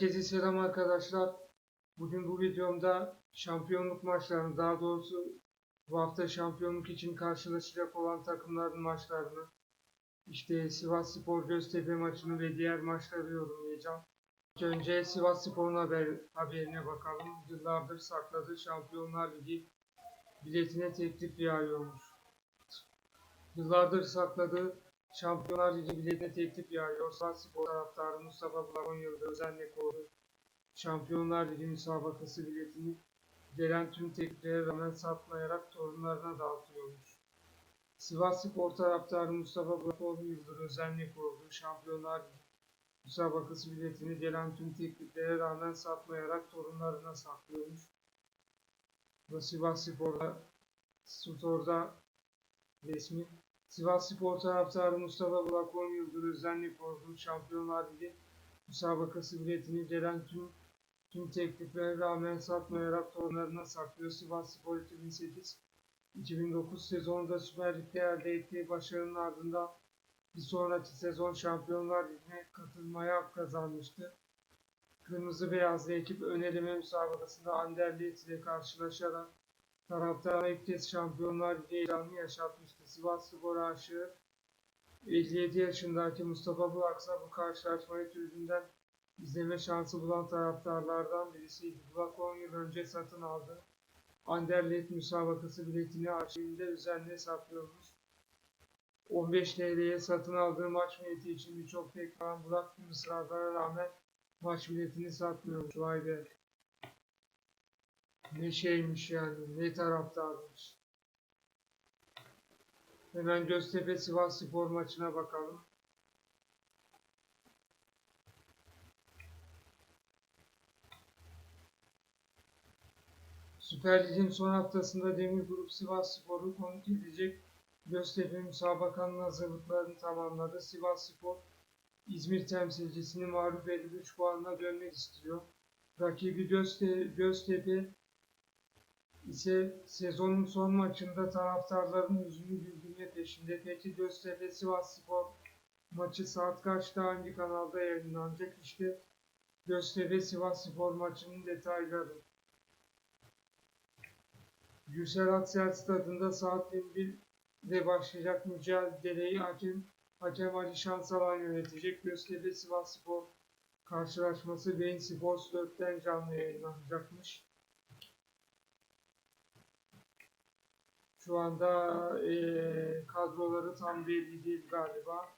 Herkese selam arkadaşlar. Bugün bu videomda şampiyonluk maçlarını, daha doğrusu bu hafta şampiyonluk için karşılaşacak olan takımların maçlarını, işte Sivas Spor Göztepe maçını ve diğer maçları yorumlayacağım. Önce Sivas Spor'un haber, haberine bakalım. Yıllardır sakladığı Şampiyonlar Ligi biletine teklif yağıyormuş. Yıllardır sakladığı Şampiyonlar Ligi biletine teklif yağıyor. Sivas Spor taraftarı Mustafa Bulan yılda özenle korudu. Şampiyonlar Ligi müsabakası biletini gelen tüm tekliflere rağmen satmayarak torunlarına dağıtıyormuş. Sivas Spor taraftarı Mustafa Bulan yıldır özenle korudu. Şampiyonlar Ligi müsabakası biletini gelen tüm tekliflere rağmen satmayarak torunlarına saklıyormuş. Sivas Spor'da Store'da resmi Sivas Spor taraftarı Mustafa Bulak 10 yıldır özenle koruduğu Şampiyonlar Ligi müsabakası biletini gelen tüm tüm tekliflere rağmen satmayarak torunlarına saklıyor. Sivas Spor 2008-2009 sezonunda Süper Lig'de elde ettiği başarının ardından bir sonraki sezon Şampiyonlar Ligi'ne katılmaya hak kazanmıştı. Kırmızı Beyazlı ekip ön eleme müsabakasında Anderlecht ile karşılaşarak Taraftara ilk kez Şampiyonlar Ligi heyecanını yaşatmıştı. Sivas Spor aşığı 57 yaşındaki Mustafa Bulaksa bu karşılaşmayı tribünden izleme şansı bulan taraftarlardan birisiydi. Bulak 10 yıl önce satın aldı. Anderlecht müsabakası biletini arşivinde özenle saklıyormuş. 15 TL'ye satın aldığı maç bileti için birçok tekrar Bulak tüm ısrarlara rağmen maç biletini satmıyormuş. Vay be. Ne şeymiş yani, ne taraftarmış. Hemen Göztepe Sivas Spor maçına bakalım. Süper Lig'in son haftasında Demir Grup Sivas Spor'u konuk edecek Göztepe müsabakanın hazırlıklarını tamamladı. Sivas Spor İzmir temsilcisini mağlup edip 3 puanla dönmek istiyor. Rakibi Gözte Göztepe ise sezonun son maçında taraftarların yüzünü güldürme peşinde. Peki Göztepe Sivas Spor maçı saat kaçta hangi kanalda yayınlanacak? İşte Göztepe Sivas Spor maçının detayları. Gürsel Aksel stadında saat 21'de başlayacak mücadeleyi hakem, hakem Ali Şansalan yönetecek. Göztepe Sivas Spor karşılaşması Beyin Sports 4'ten canlı yayınlanacakmış. Şu anda eee kadroları tam belli değil galiba.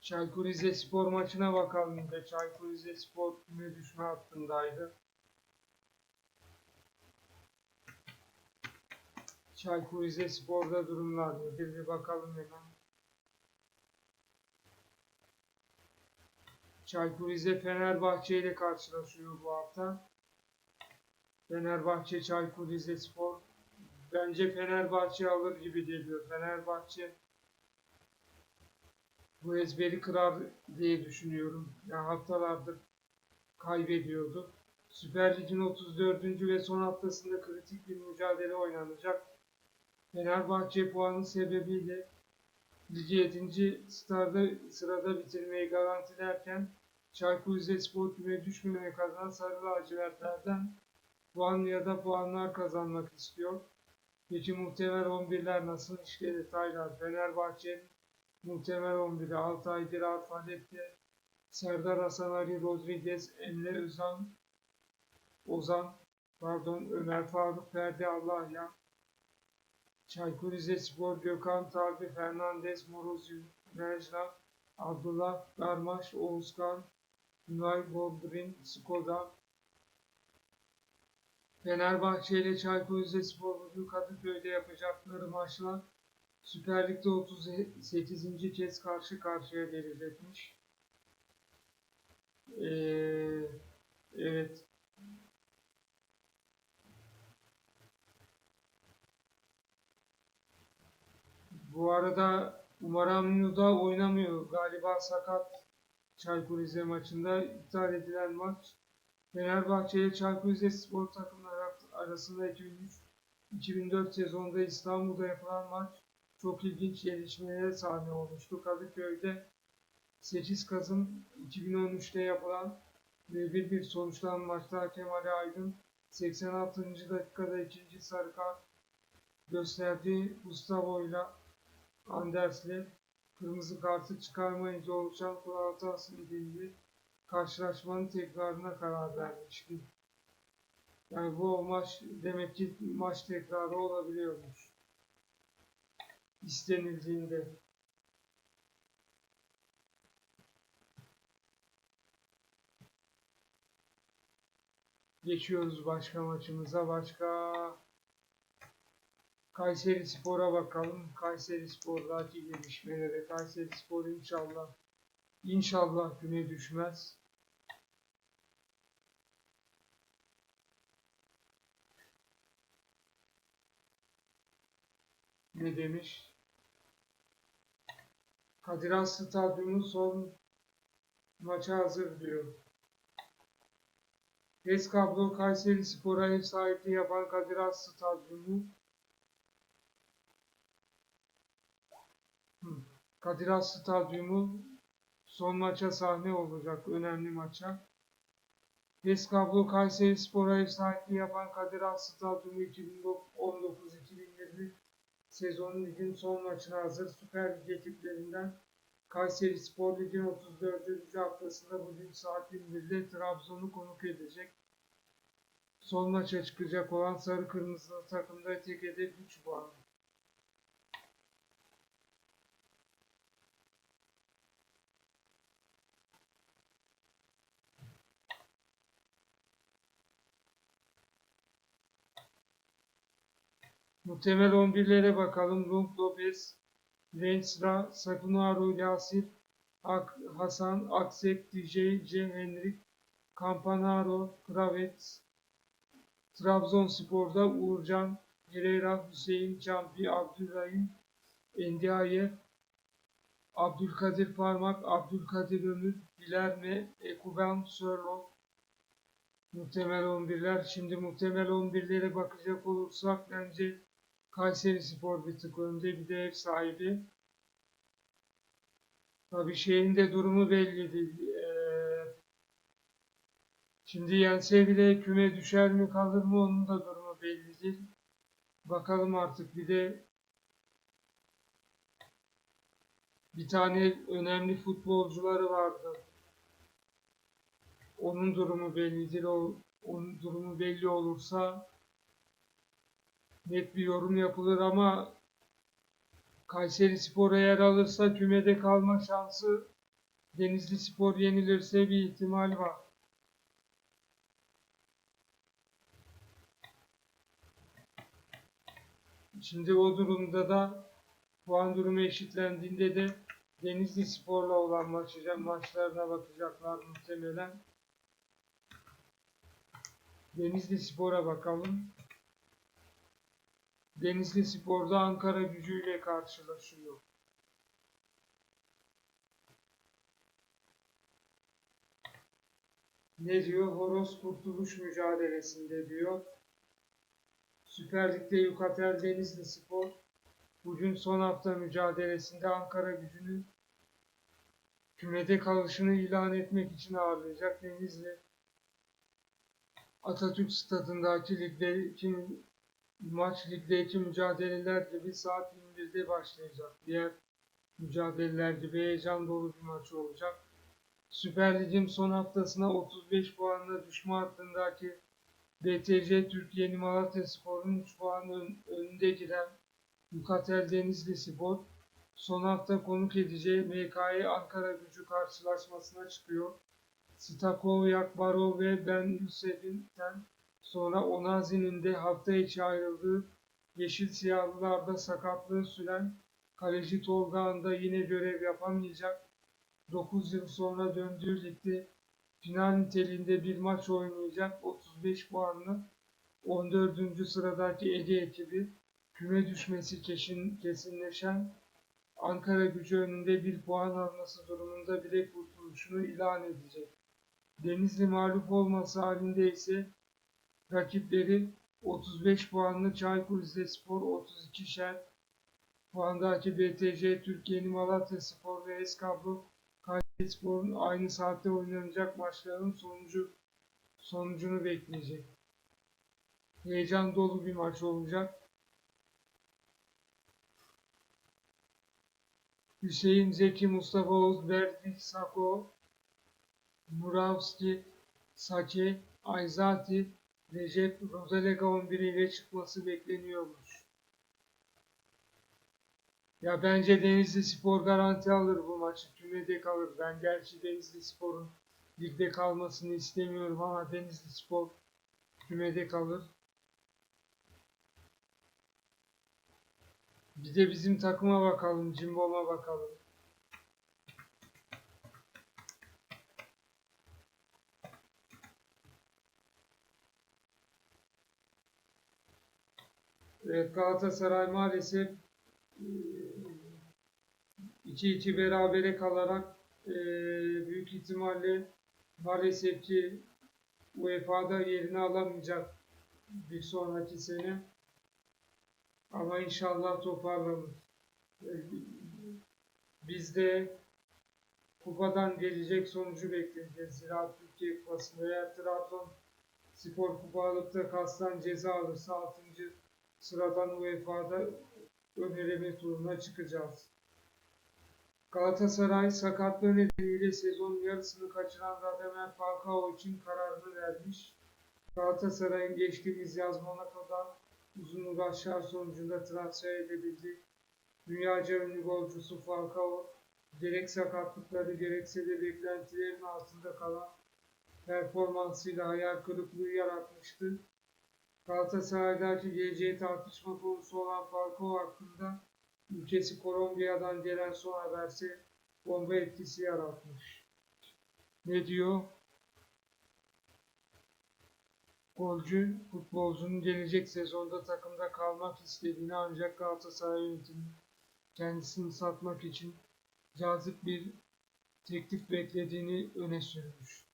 Çaykur Rizespor maçına bakalım. Çaykur Rizespor küme düşme hattındaydı. Çaykur Rizespor'da durumlar nedir bir bakalım hemen. Çaykur Rize Fenerbahçe ile karşılaşıyor bu hafta. Fenerbahçe Çaykur Rizespor bence Fenerbahçe alır gibi geliyor. Fenerbahçe bu ezberi kırar diye düşünüyorum. Yani haftalardır kaybediyordu. Süper Lig'in 34. ve son haftasında kritik bir mücadele oynanacak. Fenerbahçe puanı sebebiyle ligi 7. sırada, sırada bitirmeyi garantilerken Çaykur Rizespor küme düşmemek adına sarı lacivertlerden puan ya da puanlar kazanmak istiyor. Peki muhtemel 11'ler nasıl? İşte detaylar. Fenerbahçe'nin muhtemel 11'i Altay Dirar Fadet'te Serdar Hasan Ali Rodriguez, Emre Özan, Ozan, pardon Ömer Faruk Ferdi Allahya, Çaykur Rizespor, Gökhan Tabi, Fernandez, Morozyu, Nejla, Abdullah, Garmaş, Oğuzkan, Günay Boldrin, Skoda, Fenerbahçe ile Çaykur Rizespor bugün Kadıköy'de yapacakları maçlar Süper Lig'de 38. kez karşı karşıya gelecekmiş. Ee, evet. Bu arada Umar Aminu da oynamıyor. Galiba sakat Çaykur Rize maçında iptal edilen maç Fenerbahçe ile Çaykur Rizespor takımları arasında 2003-2004 sezonunda İstanbul'da yapılan maç çok ilginç gelişmelere sahne olmuştu. Kadıköy'de 8 Kasım 2013'te yapılan ve 1-1 sonuçlanan maçta hakem Ali Aydın 86. dakikada ikinci sarı kart gösterdiği Gustavo ile Anders'le kırmızı kartı çıkarmayınca oluşan kural hatası karşılaşmanın tekrarına karar vermişti. Yani bu o maç demek ki maç tekrarı olabiliyormuş. İstenildiğinde. Geçiyoruz başka maçımıza. Başka Kayseri Spor'a bakalım. Kayseri Spor'daki gelişmelere. Kayseri Spor inşallah inşallah güne düşmez. Ne demiş? Kadir Has Stadyumu son maça hazır diyor. HES Kablo Kayseri Spor'a ev sahipliği yapan Kadir Has Stadyumu Kadir Has Stadyumu son maça sahne olacak. Önemli maça. HES Kablo Kayseri Spor'a ev sahipliği yapan Kadir Has Stadyumu 2019-2020 sezon ligin son maçına hazır. Süper Lig ekiplerinden Kayseri Spor Lig'in 34. haftasında bugün saat 21'de Trabzon'u konuk edecek. Son maça çıkacak olan Sarı Kırmızılı takımda tek hedef 3 puan. Muhtemel 11'lere bakalım. Rump Lopez, Lensra, Sakunaru, Yasir, Ak Hasan, Aksek, DJ, C. Henrik, Campanaro, Kravets, Trabzonspor'da Uğurcan, Pereira, Hüseyin, Campi, Abdülrahim, Endiaye, Abdülkadir Parmak, Abdülkadir Ömür, Bilerme, Ekuben, Sörloth, muhtemel 11'ler. Şimdi muhtemel 11'lere bakacak olursak bence Kayseri Spor bir tık önde bir de ev sahibi. Tabii şeyin de durumu belli değil. Ee, şimdi yense bile küme düşer mi kalır mı onun da durumu belli değil. Bakalım artık bir de bir tane önemli futbolcuları vardı. Onun durumu bellidir. O, onun durumu belli olursa net bir yorum yapılır ama Kayseri Spor eğer alırsa kümede kalma şansı Denizli Spor yenilirse bir ihtimal var. Şimdi o durumda da puan durumu eşitlendiğinde de Denizli Spor'la olan maçı, maçlarına bakacaklar muhtemelen. Denizli Spor'a bakalım. Denizli Spor'da Ankara gücüyle karşılaşıyor. Ne diyor? Horoz kurtuluş mücadelesinde diyor. Süper Lig'de Yukatel Denizli Spor bugün son hafta mücadelesinde Ankara gücünü kümede kalışını ilan etmek için ağırlayacak Denizli Atatürk Stadındaki ligdeki maç ligdeki mücadeleler gibi saat 21'de başlayacak. Diğer mücadeleler gibi heyecan dolu bir maç olacak. Süper Lig'in son haftasına 35 puanla düşme hattındaki BTC Türkiye Malatya Spor'un 3 puan önünde giren Yukatel Denizli Spor son hafta konuk edeceği MKE Ankara gücü karşılaşmasına çıkıyor. Stakov, Yakbarov ve Ben Yusef'inden sonra Onazi'nin de hafta içi ayrıldığı Yeşil Siyahlılar'da sakatlığı süren kaleci Tolga'nın da yine görev yapamayacak. 9 yıl sonra döndüğü ligde final niteliğinde bir maç oynayacak 35 puanlı 14. sıradaki Ege ekibi küme düşmesi kesin, kesinleşen Ankara gücü önünde bir puan alması durumunda bile kurtuluşunu ilan edecek. Denizli mağlup olması halinde ise rakipleri 35 puanlı Çaykur Rizespor 32 şer puandaki BTC Türkiye'nin Malatya Spor ve Eskablo Kayserispor'un aynı saatte oynanacak maçların sonucu sonucunu bekleyecek. Heyecan dolu bir maç olacak. Hüseyin Zeki, Mustafa Oğuz, Berdik, Sako, Muravski, Sake, Ayzati, Recep Rozalega 11 ile çıkması bekleniyormuş. Ya bence Denizli Spor garanti alır bu maçı. Kümede kalır. Ben gerçi Denizli Spor'un ligde kalmasını istemiyorum ama Denizli Spor kümede kalır. Bir de bizim takıma bakalım, Cimbom'a bakalım. Galatasaray maalesef 2-2 berabere kalarak e, büyük ihtimalle maalesef ki UEFA'da yerini alamayacak bir sonraki sene. Ama inşallah toparlanır. E, Biz de kupadan gelecek sonucu bekleyeceğiz. Zira Türkiye Kupası'nda eğer Trabzon Spor Kupa alıp da kastan ceza alırsa 6. sıradan UEFA'da ön eleme turuna çıkacağız. Galatasaray sakatlığı nedeniyle sezonun yarısını kaçıran Radamel Falcao için kararını vermiş. Galatasaray'ın geçtiğimiz yaz Monaco'dan uzun uğraşlar sonucunda transfer edebildi. Dünyaca ünlü golcüsü Falcao gerek sakatlıkları gerekse de beklentilerin altında kalan performansıyla hayal kırıklığı yaratmıştı. Galatasaray'daki geleceği tartışma konusu olan Falcao hakkında ülkesi Kolombiya'dan gelen son haberse bomba etkisi yaratmış. Ne diyor? Golcü futbolcunun gelecek sezonda takımda kalmak istediğini ancak Galatasaray yönetimi kendisini satmak için cazip bir teklif beklediğini öne sürmüş.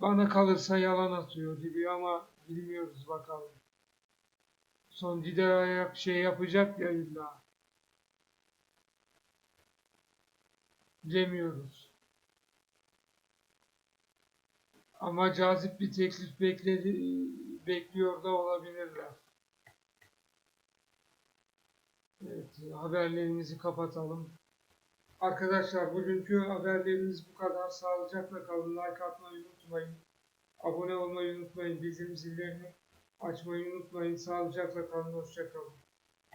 Bana kalırsa yalan atıyor gibi ama bilmiyoruz bakalım. Son gider ayak şey yapacak ya illa. Bilemiyoruz. Ama cazip bir teklif bekledi, bekliyor da olabilirler. Evet, haberlerimizi kapatalım. Arkadaşlar bugünkü haberlerimiz bu kadar. Sağlıcakla kalın. Like atmayı unutmayın. Abone olmayı unutmayın. Bizim zillerini açmayı unutmayın. Sağlıcakla kalın. Hoşça kalın.